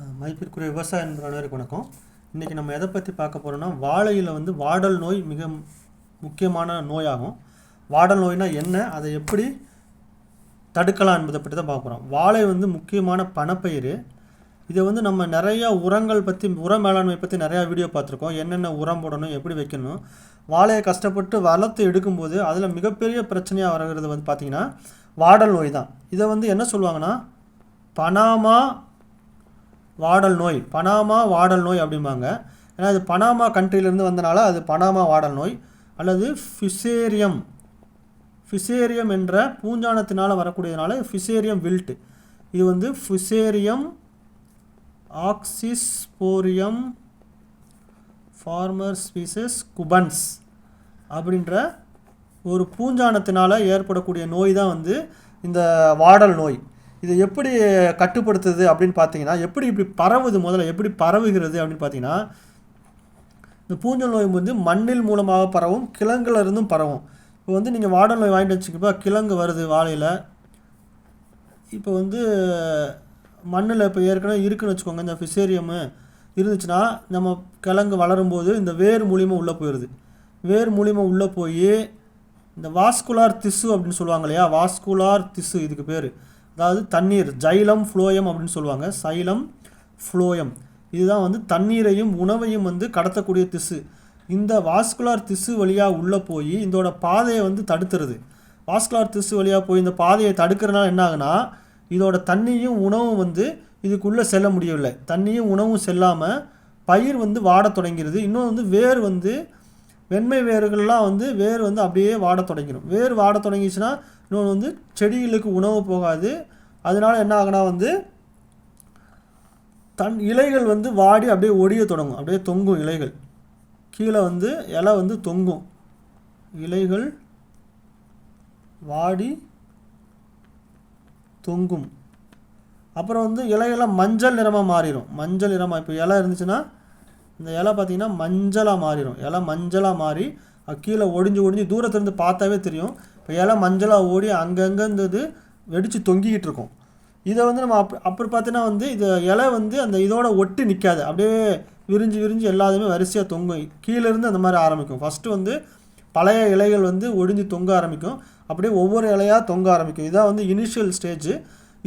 மதிப்பிற்குரிய விவசாய நண்பர் வணக்கம். இன்றைக்கி நம்ம எதை பற்றி பார்க்க போகிறோம்னா வாழையில் வந்து வாடல் நோய் மிக முக்கியமான நோயாகும். வாடல் நோய்னால் என்ன? அதை எப்படி தடுக்கலாம் என்பதை பற்றி தான் பார்க்க போகிறோம் வாழை வந்து முக்கியமான பணப்பயிர் இதை வந்து நம்ம நிறையா உரங்கள் பற்றி உர மேலாண்மை பற்றி நிறையா வீடியோ பார்த்துருக்கோம். என்னென்ன உரம் போடணும் எப்படி வைக்கணும். வாழையை கஷ்டப்பட்டு வளர்த்து எடுக்கும்போது அதில் மிகப்பெரிய பிரச்சனையாக வருகிறது வந்து பார்த்திங்கன்னா வாடல் நோய் தான். இதை வந்து என்ன சொல்லுவாங்கன்னா பனாமா வாடல் நோய். பனாமா வாடல் நோய் அப்படிம்பாங்க. ஏன்னா அது பனாமா கண்ட்ரிலேருந்து வந்தனால அது பனாமா வாடல் நோய் அல்லது ஃபிசேரியம் ஃபிசேரியம் என்ற பூஞ்சானத்தினால் வரக்கூடியதுனால ஃபிசேரியம் வில்ட் இது வந்து Fusarium oxysporum forma species cubense அப்படின்ற ஒரு பூஞ்சானத்தினால் ஏற்படக்கூடிய நோய் தான் வந்து இந்த வாடல் நோய். இதை எப்படி கட்டுப்படுத்துது அப்படின்னு பார்த்தீங்கன்னா எப்படி இப்படி பரவுது முதல்ல எப்படி பரவுகிறது அப்படின்னு பார்த்தீங்கன்னா இந்த பூஞ்சல் நோய் வந்து மண்ணில் மூலமாக பரவும் கிழங்குல இருந்தும் பரவும். இப்போ வந்து நீங்கள் வாடல் நோய் வாங்கிட்டு வச்சுக்கப்போ கிழங்கு வருது வாழையில். இப்போ வந்து மண்ணில் இப்போ ஏற்கனவே இருக்குன்னு வச்சுக்கோங்க இந்த ஃபிசேரியமு இருந்துச்சுன்னா நம்ம கிழங்கு வளரும்போது இந்த வேர் மூலியமாக உள்ளே போயிடுது வேர் மூலியமாக உள்ளே போய் இந்த வாஸ்குலார் திசு அப்படின்னு சொல்லுவாங்க இல்லையா வாஸ்குலார் திசு இதுக்கு பேர். அதாவது தண்ணீர் ஜைலம் ஃப்ளோயம் அப்படின்னு சொல்லுவாங்க. Xylem phloem. இதுதான் வந்து தண்ணீரையும் உணவையும் வந்து கடத்தக்கூடிய திசு. இந்த வாஸ்குலார் திசு வழியாக உள்ளே போய் இதோட பாதையை வந்து தடுத்துருது. வாஸ்குலார் திசு வழியாக போய் இந்த பாதையை தடுக்கிறனால என்ன ஆகுனா இதோட தண்ணியும் உணவும் வந்து இதுக்குள்ளே செல்ல முடியவில்லை. தண்ணியும் உணவும் செல்லாமல் பயிர் வந்து வாடத் தொடங்கிறது இன்னும் வந்து வேர் வந்து வெண்மை வேர்கள்லாம் வந்து வேர் வந்து அப்படியே வாடத் தொடங்கிடும் வேர் வாட தொடங்கிச்சுன்னா இன்னொன்று வந்து செடிகளுக்கு உணவு போகாது. அதனால என்ன ஆகுனா வந்து தன் இலைகள் வந்து வாடி அப்படியே ஒடிய தொடங்கும். அப்படியே தொங்கும் இலைகள். கீழே வந்து இலை வந்து தொங்கும். இலைகள் வாடி தொங்கும். அப்புறம் வந்து இலையெல்லாம் மஞ்சள் நிறமாக மாறிடும் மஞ்சள் நிறமாக இப்போ இலை இருந்துச்சுன்னா இந்த இலை பார்த்தீங்கன்னா மஞ்சளாக மாறிடும். இலை மஞ்சளாக மாறி கீழே ஒடிஞ்சு ஒடிஞ்சு தூரத்துலேருந்து பார்த்தாவே தெரியும். இப்போ இலை மஞ்சளாக ஓடி அங்கங்கே இந்த இது வெடித்து தொங்கிக்கிட்டு இருக்கும். இதை வந்து நம்ம அப் அப்புறம் பார்த்தீங்கன்னா வந்து இது இலை வந்து அந்த இதோட ஒட்டி நிற்காது அப்படியே விரிஞ்சு விரிஞ்சு எல்லாத்துமே வரிசையாக தொங்கும். கீழேருந்து அந்த மாதிரி ஆரம்பிக்கும். ஃபஸ்ட்டு வந்து பழைய இலைகள் வந்து ஒடிஞ்சு தொங்க ஆரம்பிக்கும். அப்படியே ஒவ்வொரு இலையாக தொங்க ஆரம்பிக்கும். இதான் வந்து இனிஷியல் ஸ்டேஜ்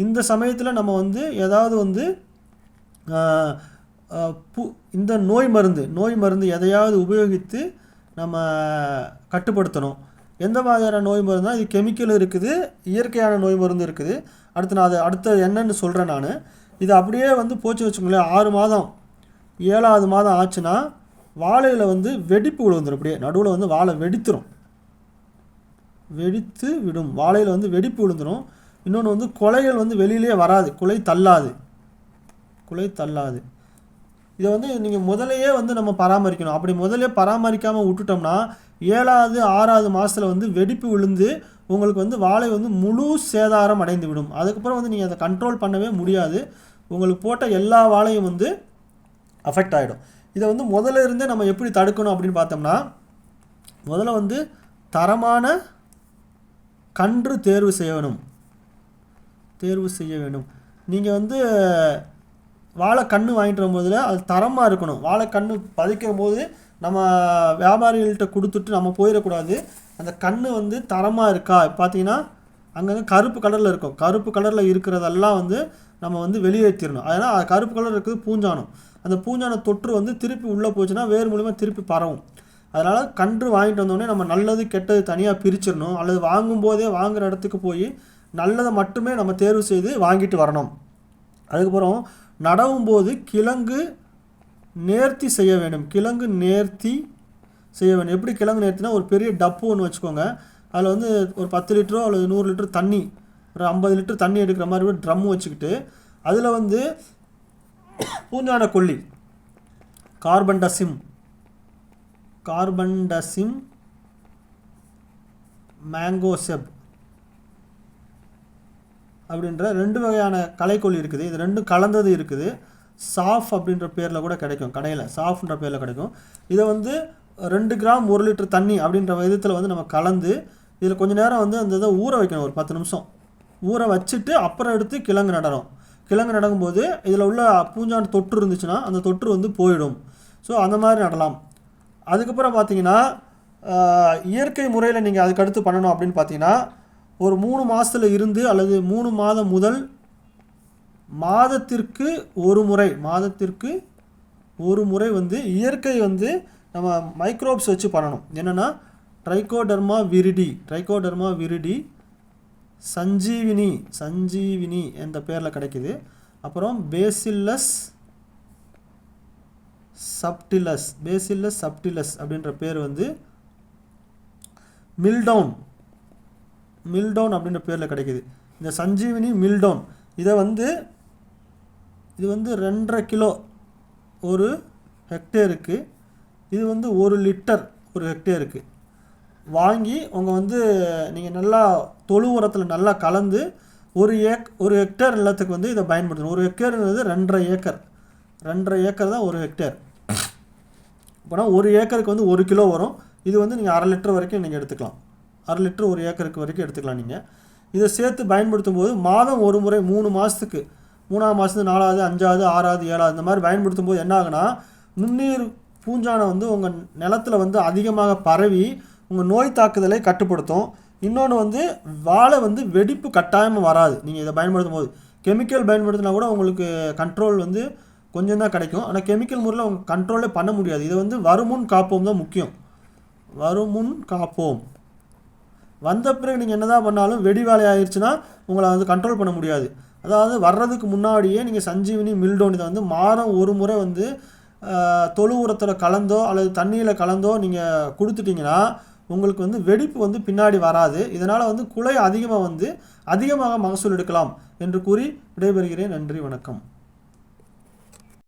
இந்த சமயத்தில் நம்ம வந்து ஏதாவது வந்து பு இந்த நோய் மருந்து நோய் மருந்து எதையாவது உபயோகித்து நம்ம கட்டுப்படுத்தணும். எந்த மாதிரியான நோய் மருந்துனா இது கெமிக்கல் இருக்குது இயற்கையான நோய் மருந்து இருக்குது. அடுத்து நான் அதை அடுத்த என்னன்னு சொல்கிறேன் நான். இது அப்படியே வந்து போச்சு வச்சுக்கோங்களேன் ஆறு மாதம் ஏழாவது மாதம் ஆச்சுன்னா வாழையில் வந்து வெடிப்பு விழுந்துரும் அப்படியே. நடுவில் வந்து வாழை வெடித்துரும். வெடித்து விடும். வாழையில் வந்து வெடிப்பு விழுந்துடும் இன்னொன்று வந்து குலைகள் வந்து வெளியிலே வராது. குலை தள்ளாது. குலை தள்ளாது. இதை வந்து நீங்கள் முதலையே வந்து நம்ம பராமரிக்கணும். அப்படி முதலே பராமரிக்காமல் விட்டுட்டோம்னா ஏழாவது ஆறாவது மாதத்தில் வந்து வெடிப்பு விழுந்து உங்களுக்கு வந்து வாழை வந்து முழு சேதாரம் அடைந்து விடும் அதுக்கப்புறம் வந்து நீங்கள் அதை கண்ட்ரோல் பண்ணவே முடியாது. உங்களுக்கு போட்ட எல்லா வாழையும் வந்து அஃபெக்ட் ஆகிடும் இதை வந்து முதல்ல இருந்தே நம்ம எப்படி தடுக்கணும் அப்படின்னு பார்த்தோம்னா முதல்ல வந்து தரமான கன்று தேர்வு செய்ய வேணும் தேர்வு செய்ய வேண்டும். நீங்கள் வந்து வாழை கன்று வாங்கிட்டு வரும்போதில் அது தரமாக இருக்கணும். வாழை கன்று பதிக்கும் போது நம்ம வியாபாரிகள்கிட்ட கொடுத்துட்டு நம்ம போயிடக்கூடாது. அந்த கன்று வந்து தரமாக இருக்கா? பார்த்தீங்கன்னா அங்கங்கே கருப்பு கலரில் இருக்கும். கருப்பு கலரில் இருக்கிறதெல்லாம் வந்து நம்ம வந்து வெளியேற்றிடணும். அதனால் கருப்பு கலர் இருக்குது பூஞ்சானம். அந்த பூஞ்சான தொற்று வந்து திருப்பி உள்ளே போச்சுன்னா வேர் மூலிமா திருப்பி பரவும். அதனால் கன்று வாங்கிட்டு வந்தோடனே நம்ம நல்லது கெட்டது தனியாக பிரிச்சிடணும். அல்லது வாங்கும்போதே வாங்குகிற இடத்துக்கு போய் நல்லதை மட்டுமே நம்ம தேர்வு செய்து வாங்கிட்டு வரணும். அதுக்கப்புறம் நடவும் போது கிழங்கு நேர்த்தி செய்ய வேண்டும். கிழங்கு நேர்த்தி செய்ய வேண்டும். எப்படி கிழங்கு நேர்த்தினா ஒரு பெரிய டப்பு ஒன்று வச்சுக்கோங்க. அதில் வந்து ஒரு பத்து லிட்டரோ அல்லது நூறு லிட்டர் தண்ணி ஒரு ஐம்பது லிட்டர் தண்ணி எடுக்கிற மாதிரி ஒரு ட்ரம் வச்சுக்கிட்டு அதில் வந்து பூஞ்சான கொல்லி carbendazim carbendazim mancozeb அப்படின்ற ரெண்டு வகையான கலைக்கோள் இருக்குது. இது ரெண்டும் கலந்தது இருக்குது. சாஃப் அப்படின்ற பேரில் கூட கிடைக்கும். கடையில் சாஃப்ன்ற பேரில் கிடைக்கும். இதை வந்து ரெண்டு கிராம் ஒரு லிட்டர் தண்ணி அப்படின்ற விதத்தில் வந்து நம்ம கலந்து இதில் கொஞ்சம் நேரம் வந்து அந்த இதை ஊற வைக்கணும். ஒரு பத்து நிமிஷம். ஊற வச்சுட்டு அப்புறம் எடுத்து கிழங்கு நடணும் கிழங்கு நடக்கும்போது இதில் உள்ள பூஞ்சான் தொற்று இருந்துச்சுன்னா அந்த தொற்று வந்து போயிடும். ஸோ அந்த மாதிரி நடலாம். அதுக்கப்புறம் பார்த்தீங்கன்னா இயற்கை முறையில் நீங்கள் அதுக்கடுத்து பண்ணணும் அப்படின்னு பார்த்தீங்கன்னா ஒரு மூணு மாதத்துல இருந்து அல்லது மூணு மாதம் முதல் மாதத்திற்கு ஒரு முறை மாதத்திற்கு ஒரு முறை வந்து இயற்கை வந்து நம்ம மைக்ரோப்ஸ் வச்சு பண்ணணும். என்னென்னா Trichoderma viride Trichoderma viride Sanjeevini Sanjeevini என்ற பேரில் கிடைக்குது. அப்புறம் பேசில்லஸ் சப்டிலஸ் பேசில்லஸ் சப்டிலஸ் அப்படின்ற பேர் வந்து மில்டவுன் மில்டவுன் அப்படின்ற பேரில் கிடைக்குது. இந்த சஞ்சீவினி மில்டவுன் இதை வந்து இது வந்து ரெண்டரை கிலோ ஒரு ஹெக்டேருக்கு இது வந்து ஒரு லிட்டர் ஒரு ஹெக்டேருக்கு. வாங்கி உங்கள் வந்து நீங்கள் நல்லா தொழு உரத்தில் நல்லா கலந்து ஒரு ஏக் ஒரு ஹெக்டேர் நிலத்துக்கு வந்து இதை பயன்படுத்தணும். ஒரு ஹெக்டேர்ன்றது ரெண்டரை ஏக்கர். ரெண்டரை ஏக்கர் தான் ஒரு ஹெக்டேர். அப்போனா ஒரு ஏக்கருக்கு வந்து ஒரு கிலோ வரும். இது வந்து நீங்கள் அரை லிட்டர் வரைக்கும் நீங்கள் எடுத்துக்கலாம். அரை லிட்டர் ஒரு ஏக்கருக்கு வரைக்கும் எடுத்துக்கலாம் நீங்கள் இதை சேர்த்து பயன்படுத்தும் போது மாதம் ஒரு முறை மூணு மாதத்துக்கு மூணாவது மாதத்து நாலாவது அஞ்சாவது ஆறாவது ஏழாவது இந்த மாதிரி பயன்படுத்தும் போது என்ன ஆகுனா நுண்ணீர் பூஞ்சானை வந்து உங்கள் நிலத்துல வந்து அதிகமாக பரவி உங்கள் நோய் தாக்குதலை கட்டுப்படுத்தும். இன்னொன்று வந்து வாழை வந்து வெடிப்பு கட்டாயமாக வராது. நீங்கள் இதை பயன்படுத்தும் போது கெமிக்கல் பயன்படுத்தினா கூட உங்களுக்கு கண்ட்ரோல் வந்து கொஞ்சம் தான் கிடைக்கும். ஆனால் கெமிக்கல் முறையில் உங்கள் கண்ட்ரோலே பண்ண முடியாது. இது வந்து வருமுன் காப்போம் தான் முக்கியம். வருமுன் காப்போம். வந்த பிறகு நீங்கள் என்னதான் பண்ணாலும் வெடி வேலை ஆயிடுச்சுன்னா உங்களை வந்து கண்ட்ரோல் பண்ண முடியாது. அதாவது வர்றதுக்கு முன்னாடியே நீங்கள் சஞ்சீவினி மில்டோன் இதை வந்து மாதம் ஒரு முறை வந்து தொழு உரத்தில் கலந்தோ அல்லது தண்ணியில் கலந்தோ நீங்கள் கொடுத்துட்டீங்கன்னா உங்களுக்கு வந்து வெடிப்பு வந்து பின்னாடி வராது. இதனால் வந்து குலை அதிகமாக வந்து அதிகமாக மகசூல் எடுக்கலாம் என்று கூறி விடைபெறுகிறேன். நன்றி வணக்கம்.